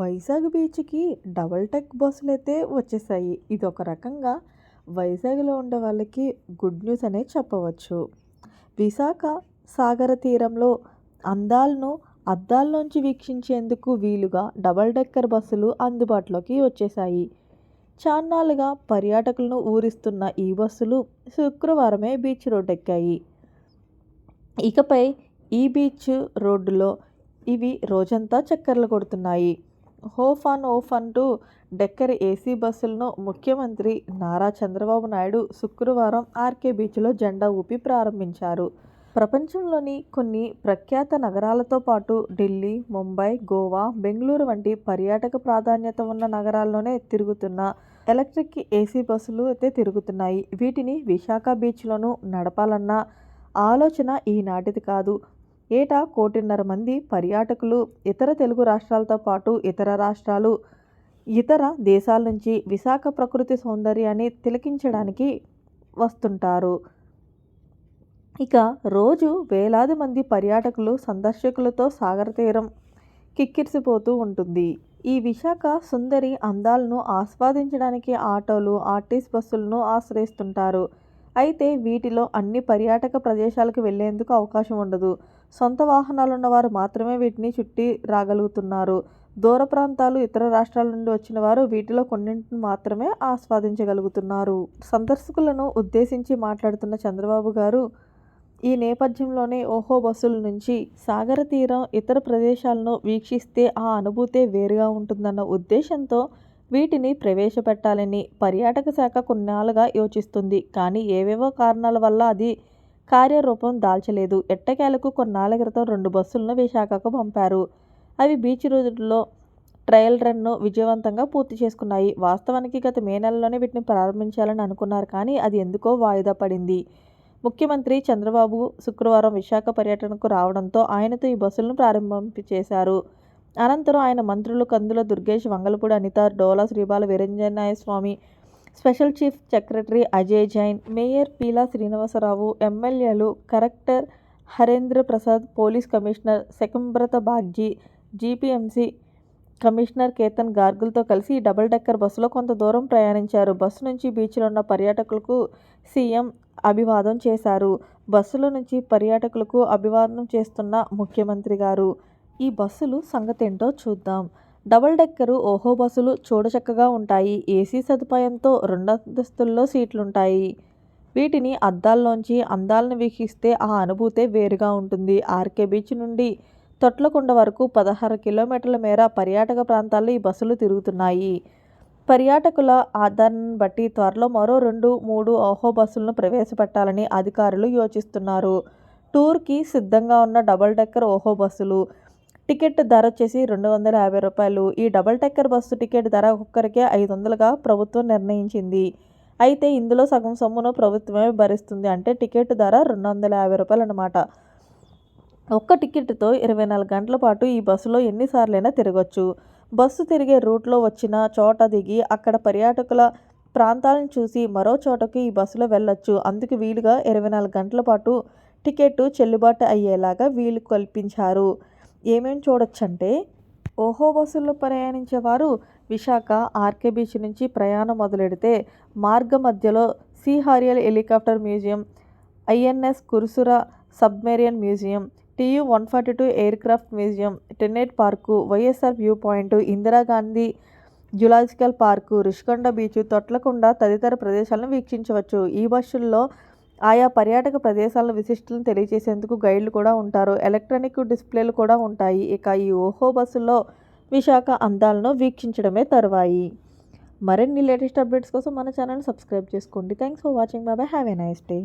వైజాగ్ బీచ్కి double tech బస్సులు అయితే వచ్చేసాయి. ఇది ఒక రకంగా వైజాగ్లో ఉండే వాళ్ళకి గుడ్ న్యూస్ అనే చెప్పవచ్చు. విశాఖ సాగర తీరంలో అందాలను అద్దాల్లోంచి వీక్షించేందుకు వీలుగా డబల్ డెక్కర్ బస్సులు అందుబాటులోకి వచ్చేసాయి. చాన్నాళ్ళుగా పర్యాటకులను ఊరిస్తున్న ఈ బస్సులు శుక్రవారమే బీచ్ రోడ్డెక్కాయి. ఇకపై ఈ బీచ్ రోడ్డులో ఇవి రోజంతా చక్కర్లు కొడుతున్నాయి. హోఫ్ ఆన్ ఓఫ్ అంటూ డెక్కర్ ఏసీ బస్సులను ముఖ్యమంత్రి నారా చంద్రబాబు నాయుడు శుక్రవారం ఆర్కే బీచ్లో జెండా ఊపి ప్రారంభించారు. ప్రపంచంలోని కొన్ని ప్రఖ్యాత నగరాలతో పాటు ఢిల్లీ ముంబై గోవా బెంగళూరు వంటి పర్యాటక ప్రాధాన్యత ఉన్న నగరాల్లోనే తిరుగుతున్న ఎలక్ట్రిక్ ఏసీ బస్సులు అయితే తిరుగుతున్నాయి. వీటిని విశాఖ బీచ్లోనూ నడపాలన్న ఆలోచన ఈనాటిది కాదు. ఏటా కోటిన్నర మంది పర్యాటకులు ఇతర తెలుగు రాష్ట్రాలతో పాటు ఇతర రాష్ట్రాలు ఇతర దేశాల నుంచి విశాఖ ప్రకృతి సౌందర్యాన్ని తిలకించడానికి వస్తుంటారు. ఇక రోజు వేలాది మంది పర్యాటకులు సందర్శకులతో సాగర తీరం కిక్కిరిసిపోతూ ఉంటుంది. ఈ విశాఖ సుందరి అందాలను ఆస్వాదించడానికి ఆటోలు ఆర్టీస్ బస్సులను ఆశ్రయిస్తుంటారు. అయితే వీటిలో అన్ని పర్యాటక ప్రదేశాలకు వెళ్ళేందుకు అవకాశం ఉండదు. సొంత వాహనాలున్న వారు మాత్రమే వీటిని చుట్టి రాగలుగుతున్నారు. దూర ప్రాంతాలు ఇతర రాష్ట్రాల నుండి వచ్చిన వారు వీటిలో కొన్నింటిని మాత్రమే ఆస్వాదించగలుగుతున్నారు. సందర్శకులను ఉద్దేశించి మాట్లాడుతున్న చంద్రబాబు గారు ఈ నేపథ్యంలోనే ఓహో బస్సుల నుంచి సాగర తీరం ఇతర ప్రదేశాలను వీక్షిస్తే ఆ అనుభూతే వేరుగా ఉంటుందన్న ఉద్దేశంతో వీటిని ప్రవేశపెట్టాలని పర్యాటక శాఖ కొన్నాళ్ళుగా యోచిస్తుంది. కానీ ఏవేవో కారణాల వల్ల అది కార్యరూపం దాల్చలేదు. ఎట్టకేలకు కొన్నాళ్ళ క్రితం రెండు బస్సులను విశాఖకు పంపారు. అవి బీచ్ రోజుల్లో ట్రయల్ రన్ను విజయవంతంగా పూర్తి చేసుకున్నాయి. వాస్తవానికి గత మే నెలలోనే వీటిని ప్రారంభించాలని అనుకున్నారు. కానీ అది ఎందుకో వాయిదా పడింది. ముఖ్యమంత్రి చంద్రబాబు శుక్రవారం విశాఖ పర్యటనకు రావడంతో ఆయనతో ఈ బస్సులను ప్రారంభించేశారు అనంతరం ఆయన మంత్రులు Kandula Durgesh Vangalapudi Anitha Dola Sribala Veeranjaneya Swamy special chief secretary Ajay Jain mayor Peela Srinivasa Rao ఎమ్మెల్యేలు collector Harendra Prasad police commissioner Shankhabrata Bagchi GVMC commissioner Ketan గార్గులతో కలిసి డబుల్ డెక్కర్ బస్సులో కొంత దూరం ప్రయాణించారు. బస్సు నుంచి బీచ్లో ఉన్న పర్యాటకులకు సీఎం అభివాదం చేశారు. బస్సులో నుంచి పర్యాటకులకు అభివాదం చేస్తున్న ముఖ్యమంత్రి గారు ఈ బస్సులు సంగతేంటో చూద్దాం. డబుల్ డెక్కరు ఓహో బస్సులు చూడచక్కగా ఉంటాయి. ఏసీ సదుపాయంతో రెండంతస్తుల్లో సీట్లుంటాయి. వీటిని అద్దాల్లోంచి అందాలను వీక్షిస్తే ఆ అనుభూతే వేరుగా ఉంటుంది. ఆర్కే బీచ్ నుండి తొట్లకొండ వరకు పదహారు కిలోమీటర్ల మేర పర్యాటక ప్రాంతాల్లో ఈ బస్సులు తిరుగుతున్నాయి. పర్యాటకుల ఆధారాన్ని బట్టి త్వరలో మరో రెండు మూడు ఓహో బస్సులను ప్రవేశపెట్టాలని అధికారులు యోచిస్తున్నారు. టూర్కి సిద్ధంగా ఉన్న డబుల్ డెక్కర్ ఓహో బస్సులు టికెట్ ధర వచ్చేసి రెండు వందల యాభై రూపాయలు. ఈ డబుల్ టెక్కర్ బస్సు టికెట్ ధర ఒక్కరికే ఐదు వందలుగా ప్రభుత్వం నిర్ణయించింది. అయితే ఇందులో సగం సొమ్మును ప్రభుత్వమే భరిస్తుంది అంటే టికెట్ ధర రెండు వందల యాభై రూపాయలు అనమాట ఒక్క టికెట్తో ఇరవై నాలుగు గంటల పాటు ఈ బస్సులో ఎన్నిసార్లైనా తిరగచ్చు. బస్సు తిరిగే రూట్లో వచ్చిన చోట దిగి అక్కడ పర్యాటకుల ప్రాంతాలను చూసి మరో చోటకు ఈ బస్సులో వెళ్ళొచ్చు. అందుకు వీలుగా ఇరవై నాలుగు గంటల పాటు టికెట్ చెల్లుబాటు అయ్యేలాగా వీలు కల్పించారు. ఏమేమి చూడొచ్చంటే ఓహో బస్సుల్లో ప్రయాణించేవారు విశాఖ ఆర్కే బీచ్ నుంచి ప్రయాణం మొదలెడితే మార్గ మధ్యలో sea harrier helicopter museum INS Kursura submarine museum TU one forty two aircraft museum Tenneti park YSR view point Indira Gandhi zoological park Rushikonda beach Thotlakonda తదితర ప్రదేశాలను వీక్షించవచ్చు. ఈ బస్సుల్లో ఆయా పర్యాటక ప్రదేశాల విశిష్టలను తెలియజేసేందుకు గైడ్లు కూడా ఉంటారు. ఎలక్ట్రానిక్ డిస్ప్లేలు కూడా ఉంటాయి. ఇక ఈ ఓహో బస్సులో విశాఖ అందాలను వీక్షించడమే తరువాయి. మరిన్ని లేటెస్ట్ అప్డేట్స్ కోసం మన ఛానల్ సబ్స్క్రైబ్ చేసుకోండి. Thanks for watching. బాబాయ్ హ్యావ్ ఎ నైస్ డే.